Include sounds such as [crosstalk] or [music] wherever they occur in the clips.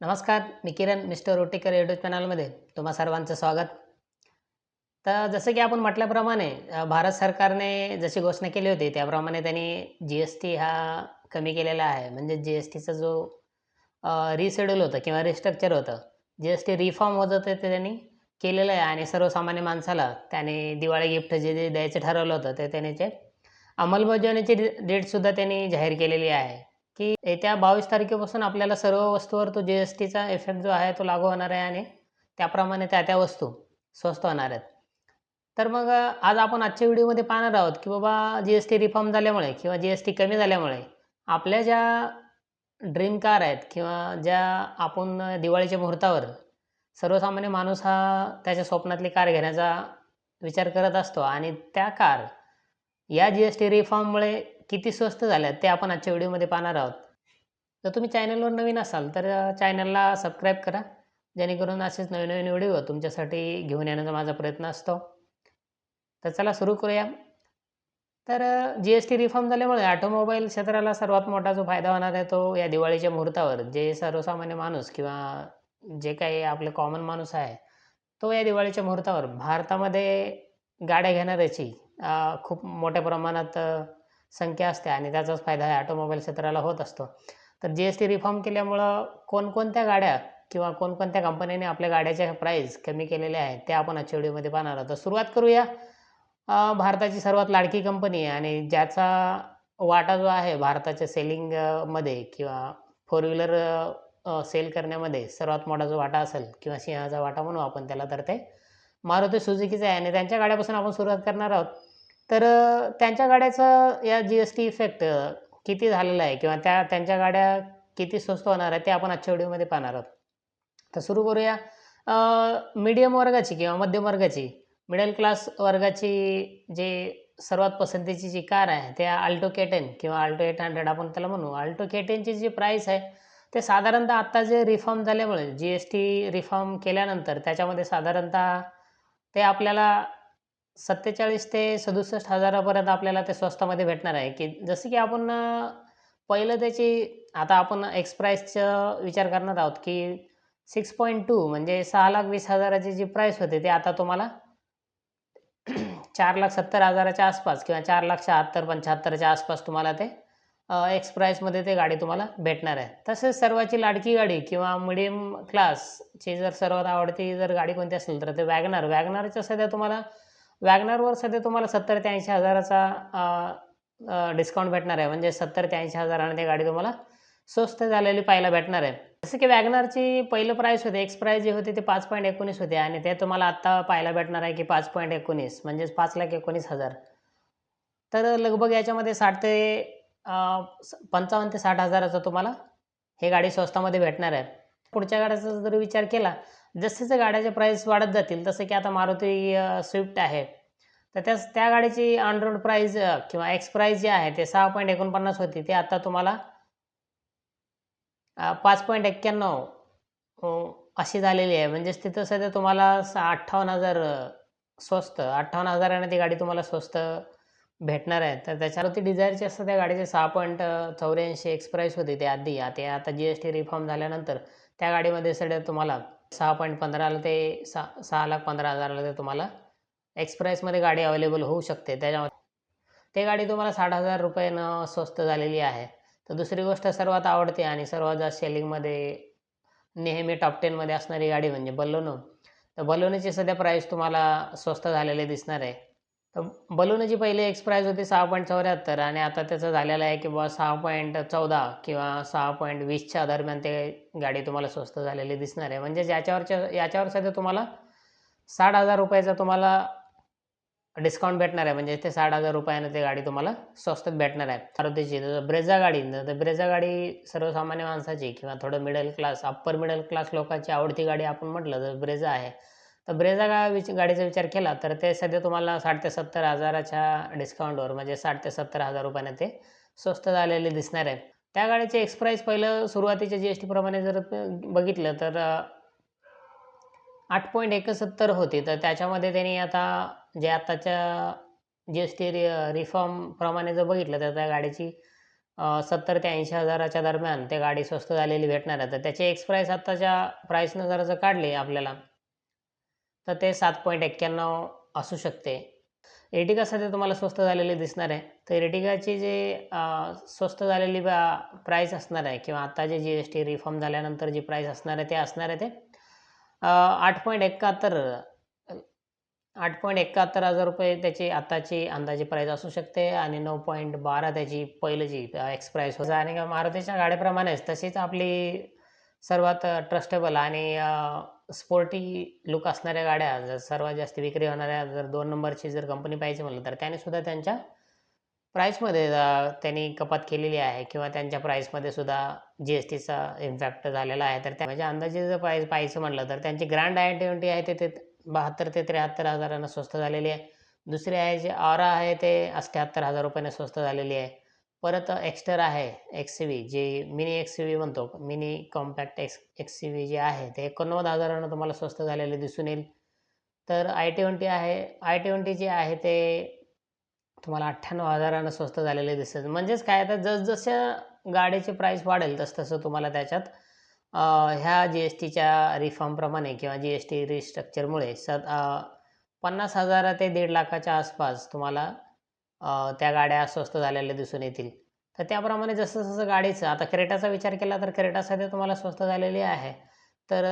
नमस्कार मी किरण mister रोटीकर YouTube चॅनलमध्ये तुम्हा सर्वांचं स्वागत. तर जसं की आपण म्हटल्याप्रमाणे भारत सरकारने जशी घोषणा केली होती त्याप्रमाणे त्यांनी जी एस टी हा कमी केलेला आहे. म्हणजे जी एस टीचा जो रिशेड्यूल होतं किंवा रिस्ट्रक्चर होतं जी एस टी रिफॉर्म होतं ते ते त्यांनी केलेलं आहे. आणि सर्वसामान्य माणसाला त्याने दिवाळी गिफ्ट जे जे द्यायचं ठरवलं होतं ते त्याने ते अंमलबजावणीची डेटसुद्धा त्यांनी जाहीर केलेली आहे. की येत्या बावीस तारखेपासून आपल्याला सर्व वस्तूवर तो जी एस टीचा इफेक्ट जो आहे तो लागू होणार आहे आणि त्याप्रमाणे त्या त्या वस्तू स्वस्त होणार आहेत. तर मग आज आपण आजच्या व्हिडिओमध्ये पाहणार आहोत की बाबा जी एस टी रिफॉर्म झाल्यामुळे किंवा जी एस टी कमी झाल्यामुळे आपल्या ज्या ड्रीम कार आहेत किंवा ज्या आपण दिवाळीच्या मुहूर्तावर सर्वसामान्य माणूस हा त्याच्या स्वप्नातली कार घेण्याचा विचार करत असतो आणि त्या कार या जी एस टी रिफॉर्ममुळे किती स्वस्त झाल्या ते आपण आजच्या व्हिडिओमध्ये पाहणार आहोत. जर तुम्ही चॅनलवर नवीन असाल तर चॅनलला सबस्क्राईब करा. जेणेकरून असेच नवीन नवीन व्हिडिओ तुमच्यासाठी घेऊन येण्याचा माझा प्रयत्न असतो. तर चला सुरू करूया. तर जी एस टी रिफॉर्म झाल्यामुळे ऑटोमोबाईल क्षेत्राला सर्वात मोठा जो फायदा होणार आहे तो या दिवाळीच्या मुहूर्तावर जे सर्वसामान्य माणूस किंवा जे काही आपले कॉमन माणूस आहे तो या दिवाळीच्या मुहूर्तावर भारतामध्ये गाड्या घेणाऱ्याची खूप मोठ्या प्रमाणात संख्या असते आणि त्याचाच फायदा आहे ऑटोमोबाईल क्षेत्राला होत असतो. तर जी एस टी रिफॉर्म केल्यामुळं कोणकोणत्या गाड्या किंवा कोणकोणत्या कंपनीने आपल्या गाड्याच्या प्राईस कमी केलेल्या आहेत त्या आपण आजच्या व्हिडिओमध्ये पाहणार आहोत. तर सुरुवात करूया. भारताची सर्वात लाडकी कंपनी आहे आणि ज्याचा वाटा जो आहे भारताच्या सेलिंगमध्ये किंवा फोर व्हीलर सेल करण्यामध्ये सर्वात मोठा जो वाटा असेल किंवा सिंहाचा वाटा म्हणू आपण त्याला तर ते मारुती सुझुकीचा आहे. आणि त्यांच्या गाड्यापासून आपण सुरुवात करणार आहोत. तर त्यांच्या गाड्याचं या जी एस टी इफेक्ट किती झालेला आहे? किंवा त्या त्यांच्या गाड्या किती स्वस्त होणार आहे? ते आपण आजच्या व्हिडिओमध्ये पाहणार आहोत. तर सुरू करूया. मीडियम वर्गाची किंवा मध्यम वर्गाची मिडल क्लास वर्गाची जे सर्वात पसंतीची जी कार आहे त्या आल्टो के टेन किंवा आल्टो एट हंड्रेड आपण त्याला म्हणू. आल्टो के टेनची जी प्राईस आहे ते साधारणतः आत्ता जे रिफॉर्म झाल्यामुळे जी एस टी रिफॉर्म केल्यानंतर त्याच्यामध्ये साधारणतः ते आपल्याला सत्तेचाळीस ते सदुसष्ट हजारापर्यंत आपल्याला ते स्वस्तामध्ये भेटणार आहे. की जसं की आपण पहिलं त्याची आता आपण एक्स प्राईसचं विचार करणार आहोत की सिक्स पॉईंट टू म्हणजे सहा लाख वीस हजाराची जी प्राईस होते ते आता तुम्हाला [clears throat] चार लाख सत्तर हजाराच्या आसपास किंवा चार लाख शहात्तर पंच्याहत्तरच्या आसपास तुम्हाला ते एक्स प्राईसमध्ये ते गाडी तुम्हाला भेटणार आहे. तसेच सर्वाची लाडकी गाडी किंवा मिडियम क्लासची जर सर्वात आवडती जर गाडी कोणती असेल तर ते वॅगनार वॅगनारचं सध्या तुम्हाला वॅगनारवर सध्या तुम्हाला सत्तर ते ऐंशी हजाराचा डिस्काउंट भेटणार आहे. म्हणजे सत्तर ते ऐंशी हजाराने ती गाडी तुम्हाला स्वस्त झालेली पाहायला भेटणार आहे. जसं की वॅगनारची पहिलं प्राईस होते. एक्स प्राईस जे होते ते पाच पॉईंट एकोणीस होते. आणि ते तुम्हाला आत्ता पाहायला भेटणार आहे की पाच पॉईंट एकोणीस म्हणजेच पाच लाख एकोणीस हजार. तर लगभग याच्यामध्ये साठ ते स- पंचावन्न ते साठ हजाराचं तुम्हाला हे गाडी स्वस्तामध्ये भेटणार आहे. पुढच्या गाड्याचा जर विचार केला जसे जसे गाड्याचे प्राईस वाढत जातील तसं की आता मारुती स्विफ्ट आहे. तर त्या त्या गाडीची ऑन रोड प्राईज किंवा एक्स प्राईज जे आहे ते सहा पॉईंट एकोणपन्नास होती. ते आता तुम्हाला पाच पॉईंट एक्क्याण्णव अशी झालेली आहे. म्हणजेच तिथं सध्या तुम्हाला सा अठ्ठावन्न हजार स्वस्त अठ्ठावन्न हजाराने ती गाडी तुम्हाला स्वस्त भेटणार आहे. तर त्याच्यावरती डिझायरची असतं त्या गाडीचे सहा पॉईंट चौऱ्याऐंशी एक्स प्राईस होती ते आधी. आता आता जी एस टी रिफॉर्म झाल्यानंतर त्या गाडीमध्ये सध्या तुम्हाला सहा पॉईंट पंधराला ते सहा सहा लाख पंधरा हजाराला ते तुम्हाला. एक्सप्रेसमध्ये गाडी अवेलेबल होऊ शकते. त्याच्यामध्ये ते गाडी तुम्हाला साठ हजार रुपयानं स्वस्त झालेली आहे. तर दुसरी गोष्ट सर्वात आवडते आणि सर्वात जास्त सेलिंगमध्ये नेहमी टॉप टेनमध्ये असणारी गाडी म्हणजे बलोनो तर बलोनीची सध्या प्राईस तुम्हाला स्वस्त झालेली दिसणार आहे. तर बलूनची पहिले एक्स प्राईज होती सहा पॉईंट चौऱ्याहत्तर आणि आता त्याचं झालेलं आहे की बुवा सहा पॉईंट चौदा किंवा सहा पॉईंट वीसच्या दरम्यान ते गाडी तुम्हाला स्वस्त झालेली दिसणार आहे. म्हणजे याच्यावरच्या याच्यावर सध्या तुम्हाला साठ हजार रुपयाचा तुम्हाला डिस्काउंट भेटणार आहे. म्हणजे ते साठ हजार रुपयानं ते गाडी तुम्हाला स्वस्तात भेटणार आहे. मारुतीची तर ब्रेझा गाडी तर ब्रेझा गाडी सर्वसामान्य माणसाची किंवा थोडं middle class upper middle class लोकांची आवडती गाडी आपण म्हटलं तर ब्रेझा आहे. तर ब्रेझा गा विच गाडीचा विचार केला तर ते सध्या तुम्हाला साठ ते सत्तर हजाराच्या डिस्काउंटवर म्हणजे साठ ते सत्तर हजार रुपयाने ते स्वस्त झालेले दिसणार आहे. त्या गाडीचे एक्स प्राईस पहिलं सुरुवातीच्या जी एस टीप्रमाणे जर बघितलं तर आठ पॉईंट एकसत्तर होती. तर त्याच्यामध्ये त्यांनी आता जे आत्ताच्या जी एस टी रि रिफॉर्मप्रमाणे जर बघितलं तर त्या गाडीची सत्तर ते ऐंशी हजाराच्या दरम्यान ते गाडी स्वस्त झालेली भेटणार आहे. तर त्याचे एक्स प्राईस आत्ताच्या प्राईसनं जर जर काढले आपल्याला तर ते सात पॉईंट एक्क्याण्णव असू शकते. एर्टिगा सध्या तुम्हाला स्वस्त झालेली दिसणार आहे. तर एर्टिगाची जे स्वस्त झालेली प्राईस असणार आहे किंवा आता जे जी एस टी रिफॉर्म झाल्यानंतर जी प्राईस असणार आहे ते असणार आहे ते आठ पॉईंट एकाहत्तर आठ पॉईंट एकाहत्तर हजार रुपये त्याची आताची अंदाजे प्राईस असू शकते आणि नऊ पॉईंट बारा त्याची पहिलीची एक्स प्राईस होता. आणि मारुतीच्या गाड्याप्रमाणेच तशीच आपली सर्वात ट्रस्टेबल आणि स्पोर्टी लुक असणाऱ्या गाड्या जर सर्वात जास्त विक्री होणाऱ्या जर दोन नंबरची जर कंपनी पाहिजे म्हणलं तर त्याने सुद्धा त्यांच्या प्राईसमध्ये त्यांनी कपात केलेली आहे. किंवा त्यांच्या प्राईसमध्ये सुद्धा जी एस टीचा इम्पॅक्ट झालेला आहे. तर त्या म्हणजे अंदाजे जर प्राईस पाहायचं म्हटलं तर त्यांची ग्रँड आय ट्वेंटी आहे ते ते बहात्तर ते त्र्याहत्तर हजारांना स्वस्त झालेली आहे. दुसरी आहे जे आरा आहे ते अठ्ठ्याहत्तर हजार रुपयाने स्वस्त झालेली आहे. परत एक्स्टर आहे एक्स व्ही जे मिनी एक्स व्ही म्हणतो mini compact X X V जे आहे ते एकोणनव्वद हजारानं तुम्हाला स्वस्त झालेले दिसून येईल. तर आय ट्वेंटी आहे आय ट्वेंटी जे आहे ते तुम्हाला अठ्ठ्याण्णव हजारानं स्वस्त झालेले दिसतात. म्हणजेच काय आता जसजसं गाडीची प्राईस वाढेल तसतसं तुम्हाला त्याच्यात ह्या जी एस टीच्या रिफॉर्मप्रमाणे किंवा जी एस टी रिस्ट्रक्चरमुळे स पन्नास हजार ते दीड लाखाच्या आसपास तुम्हाला त्या गाड्या स्वस्त झालेल्या दिसून येतील. तर त्याप्रमाणे जसं जसं गाडीचं आता क्रेटाचा विचार केला तर क्रेटा सध्या तुम्हाला स्वस्त झालेली आहे. तर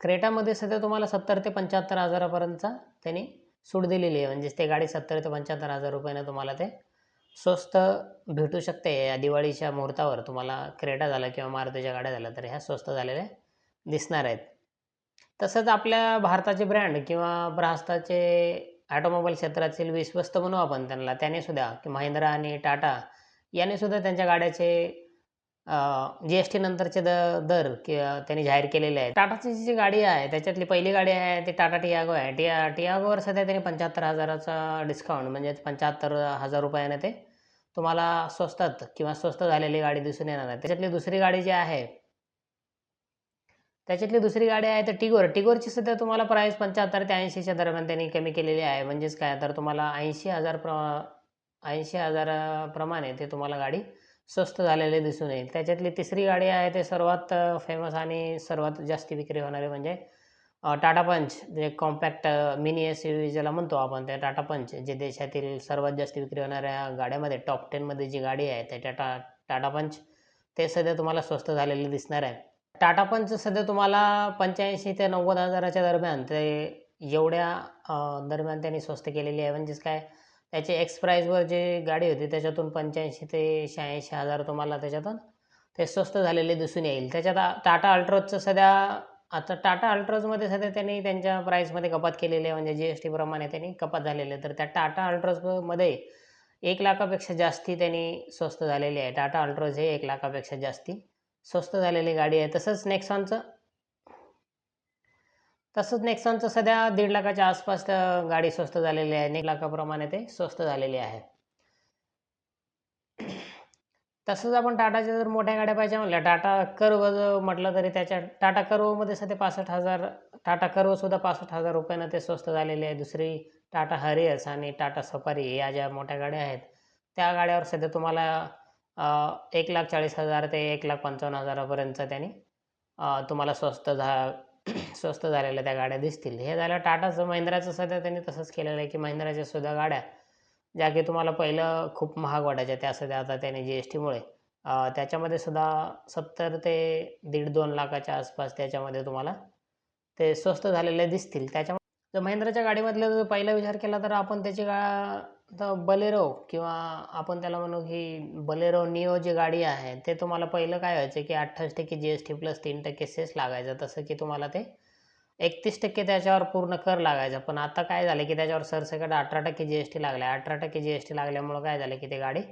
क्रेटामध्ये सध्या तुम्हाला सत्तर ते पंच्याहत्तर हजारापर्यंतचा त्यांनी सूट दिलेली आहे. म्हणजेच ते गाडी सत्तर ते पंच्याहत्तर हजार रुपयानं तुम्हाला ते स्वस्त भेटू शकते. या दिवाळीच्या मुहूर्तावर तुम्हाला क्रेटा झाला किंवा मारुतीच्या गाड्या झाल्या तर ह्या स्वस्त झालेल्या दिसणार आहेत. तसंच आपल्या भारताचे ब्रँड किंवा भारताचे ॲटोमोबाईल क्षेत्रातील विश्वस्त म्हणू आपण त्यांना त्याने सुद्धा की महिंद्रा आणि टाटा याने सुद्धा त्यांच्या गाड्याचे जी एस टी नंतरचे द दर किंवा त्यांनी जाहीर केलेले आहे टाटाची जी गाडी आहे त्याच्यातली पहिली गाडी आहे ती टाटा टियागो आहे. टिया टियागोवर सध्या त्यांनी पंच्याहत्तर हजाराचा डिस्काउंट म्हणजे पंच्याहत्तर हजार रुपयाने ते तुम्हाला स्वस्तात किंवा स्वस्त झालेली गाडी दिसून येणार आहे. त्याच्यातली दुसरी गाडी जी आहे त्याच्यातली दुसरी गाडी आहे तर टिगोर टिगोरची सध्या तुम्हाला प्राईस पंच्याहत्तर ते ऐंशीच्या दरम्यान त्यांनी कमी केलेली आहे. म्हणजेच काय? तर तुम्हाला ऐंशी हजार प्र ऐंशी हजाराप्रमाणे ते तुम्हाला गाडी स्वस्त झालेले दिसून येईल. त्याच्यातली तिसरी गाडी आहे ते सर्वात फेमस आणि सर्वात जास्त विक्री होणारे म्हणजे टाटा पंच जे कॉम्पॅक्ट मिनी एस यू ज्याला म्हणतो आपण ते टाटा पंच जे देशातील सर्वात जास्त विक्री होणाऱ्या गाड्यामध्ये टॉप टेनमध्ये जी गाडी आहे ते टाटा टाटा पंच ते सध्या तुम्हाला स्वस्त झालेले दिसणार आहे. टाटा पंच सध्या तुम्हाला पंच्याऐंशी ते नव्वद हजाराच्या दरम्यान ते एवढ्या दरम्यान त्यांनी स्वस्त केलेली आहे. म्हणजेच काय त्याची एक्स प्राईजवर जी गाडी होती त्याच्यातून पंच्याऐंशी ते शहाऐंशी हजार तुम्हाला त्याच्यातून ते स्वस्त झालेले दिसून येईल. त्याच्यात टाटा अल्ट्रोजचं सध्या आता टाटा अल्ट्रोजमध्ये सध्या त्यांनी त्यांच्या प्राईसमध्ये कपात केलेली आहे. म्हणजे जी एस टीप्रमाणे त्यांनी कपात झालेली आहे. तर त्या टाटा अल्ट्रोजमध्ये एक लाखापेक्षा जास्ती त्यांनी स्वस्त झालेली आहे. टाटा अल्ट्रोज हे एक लाखापेक्षा जास्ती स्वस्त झालेली गाडी आहे. तसंच नेक्सॉनचं तसंच नेक्सॉनचं सध्या दीड लाखाच्या आसपास गाडी स्वस्त झालेली आहे. एक लाखाप्रमाणे ते स्वस्त झालेली आहे. तसंच आपण टाटाच्या जर मोठ्या गाड्या पाहिजे म्हटलं टाटा कर्व जर म्हटलं तरी त्याच्या टाटा कर्वमध्ये सध्या पासष्ट हजार टाटा कर्वसुद्धा पासष्ट हजार रुपयानं ते स्वस्त झालेले आहे. दुसरी टाटा हरियर्स आणि टाटा सफारी या ज्या मोठ्या गाड्या आहेत त्या गाड्यावर सध्या तुम्हाला एक लाख चाळीस हजार ते एक लाख पंचावन्न हजारापर्यंत त्यांनी तुम्हाला स्वस्त झा [clears throat] स्वस्त झालेल्या त्या गाड्या दिसतील. हे झालं टाटाचं महिंद्राचं सध्या त्यांनी तसंच केलेलं आहे की महिंद्राच्या सुद्धा गाड्या ज्या की तुम्हाला पहिलं खूप महाग वाटायच्या त्या सध्या आता त्याने जी एस टीमुळे त्याच्यामध्ये सुद्धा सत्तर ते दीड दोन लाखाच्या आसपास त्याच्यामध्ये तुम्हाला ते स्वस्त झालेले दिसतील. त्याच्यामुळे जर महिंद्राच्या गाडीमधलं जर पहिला विचार केला तर आपण त्याची गा आता बलेरो किंवा आपण त्याला म्हणू की बलेरो निओ जी गाडी आहे ते तुम्हाला पहिलं काय व्हायचं की अठ्ठावीस टक्के जी एस टी प्लस तीन टक्के सेस लागायचं. तसं की तुम्हाला ते एकतीस टक्के त्याच्यावर पूर्ण कर लागायचा. पण आता काय झालं की त्याच्यावर सरसकट अठरा टक्के जी एस टी लागला अठरा टक्के जी एस टी लागल्यामुळं काय झालं की ते गाडी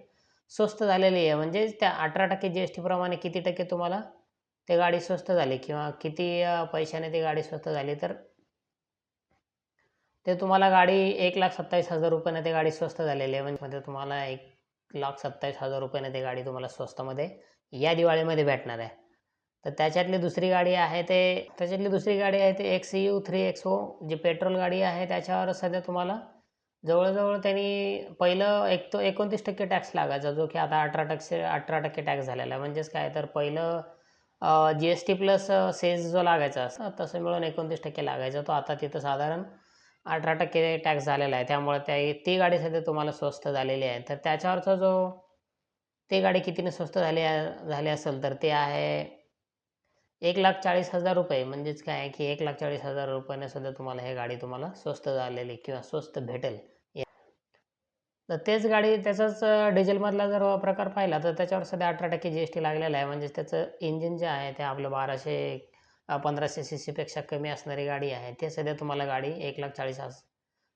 स्वस्त झालेली आहे. म्हणजे त्या अठरा टक्के जी एस टीप्रमाणे किती टक्के तुम्हाला ते गाडी स्वस्त झाली किंवा किती पैशाने ती गाडी स्वस्त झाली तर ते तुम्हाला गाडी एक लाख सत्तावीस हजार रुपयाने ते गाडी स्वस्त झालेली आहे म्हणजे तुम्हाला एक लाख सत्तावीस हजार रुपयाने ते गाडी तुम्हाला स्वस्तमध्ये या दिवाळीमध्ये भेटणार आहे तर त्याच्यातली दुसरी गाडी आहे ते त्याच्यातली दुसरी गाडी आहे ते X U three X O जी पेट्रोल गाडी आहे त्याच्यावर सध्या तुम्हाला जवळजवळ त्यांनी पहिलं एक तो 29% टॅक्स लागायचा जो की आता 18% 18% टॅक्स झालेला आहे. म्हणजेच काय तर पहिलं जी-एस-टी प्लस सेज जो लागायचा असं तसं मिळून 29% लागायचा. तो आता तिथं साधारण 18% टॅक्स झालेला आहे. त्यामुळे त्या ती गाडी सध्या तुम्हाला स्वस्त झालेली आहे. तर त्याच्यावरचा जो ती गाडी कितीने स्वस्त झाली झाली असेल तर ते आहे ₹1,40,000 म्हणजेच काय आहे की ₹1,40,000 ने सुद्धा तुम्हाला हे गाडी तुम्हाला स्वस्त झालेली किंवा स्वस्त भेटेल. या तर तेच गाडी त्याचाच डिझेलमधला जर प्रकार पाहिला तर त्याच्यावर सध्या 18% जी-एस-टी लागलेला आहे. म्हणजेच त्याचं इंजिन जे आहे ते आपलं बाराशे पंधराशे सी सीपेक्षा कमी असणारी गाडी आहे. ते सध्या तुम्हाला गाडी एक लाख चाळीस आज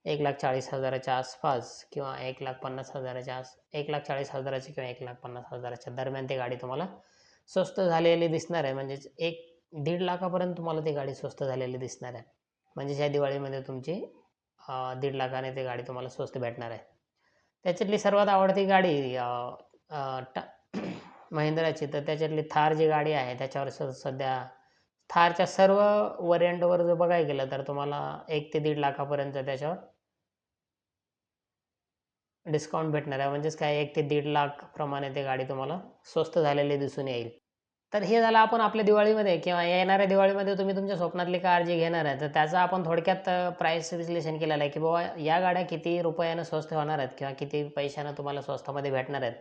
एक लाख चाळीस हजाराच्या आसपास किंवा एक लाख पन्नास हजाराच्या आस एक लाख चाळीस हजाराची किंवा एक लाख पन्नास हजाराच्या दरम्यान ती गाडी तुम्हाला स्वस्त झालेली दिसणार आहे. म्हणजेच एक दीड लाखापर्यंत तुम्हाला ती गाडी स्वस्त झालेली दिसणार आहे. म्हणजेच या दिवाळीमध्ये तुमची दीड लाखाने ती गाडी तुम्हाला स्वस्त भेटणार आहे. त्याच्यातली सर्वात आवडती गाडी टा [clears throat] महिंद्राची तर त्याच्यातली थार जी गाडी आहे त्याच्यावर स सध्या थारच्या सर्व व्हेरियंटवर जर बघायला गेलं तर तुम्हाला एक ते दीड लाखापर्यंत त्याच्यावर डिस्काउंट भेटणार आहे. म्हणजेच काय एक ते दीड लाखप्रमाणे ते गाडी तुम्हाला स्वस्त झालेली दिसून येईल. तर हे झालं आपण आपल्या दिवाळीमध्ये किंवा येणाऱ्या दिवाळीमध्ये तुम्ही तुमच्या स्वप्नातली कार जी घेणार आहे तर त्याचं आपण थोडक्यात प्राईस विश्लेषण केलेलं आहे की बाबा या गाड्या किती रुपयानं स्वस्त होणार आहेत किंवा किती पैशानं तुम्हाला स्वस्तामध्ये भेटणार आहेत.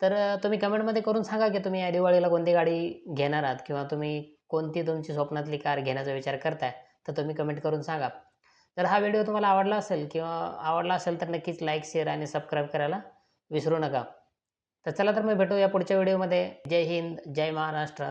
तर तुम्ही कमेंटमध्ये करून सांगा की तुम्ही या दिवाळीला कोणती गाडी घेणार आहात किंवा तुम्ही कोणती तुमची स्वप्नातली कार घेण्याचा विचार करताय तर तुम्ही कमेंट करून सांगा. जर हा व्हिडिओ तुम्हाला आवडला असेल किंवा आवडला असेल तर नक्कीच लाईक, शेअर आणि सबस्क्राईब करायला विसरू नका. तर चला तर मग भेटूया पुढच्या व्हिडिओमध्ये. जय हिंद, जय महाराष्ट्र.